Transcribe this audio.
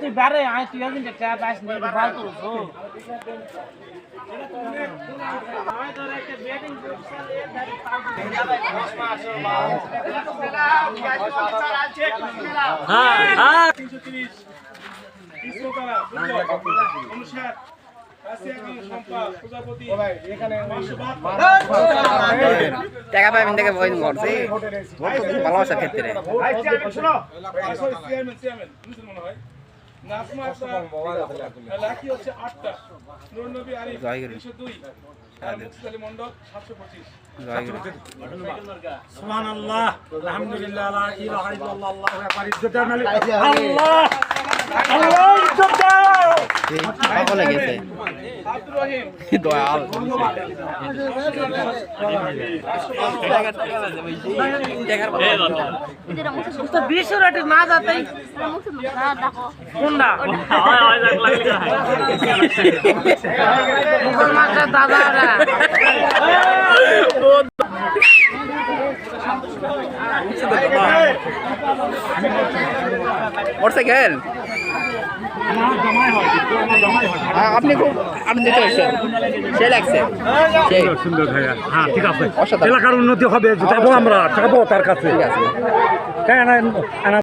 তুই বারে আয় তুই একদিন ট্যাপ আস নি ভালো তো তো হ্যাঁ হ্যাঁ। 330 300 টাকা 59 টাকা পাবেন দেখে বই করছি ভালোবাসার ক্ষেত্রে মনে হয় আলহামদুলিল্লাহ লা ইলাহা ইল্লাল্লাহ আল্লাহু আকবার ইজ্জত দাও নালে আল্লাহ আল্লাহ ইজ্জত দাও সকলে গেছে। দয়াল। বিশ রাতে না যাতেই। কোনটা? মোটরসাইকেল? আপনি খুব আনন্দিত হয়েছেন। সে লাগছে। সুন্দর ভাইয়া। হ্যাঁ ঠিক আছে। এলাকার উন্নতি হবে যাব আমরা যাব তার কাছে। ঠিক আছে। কেন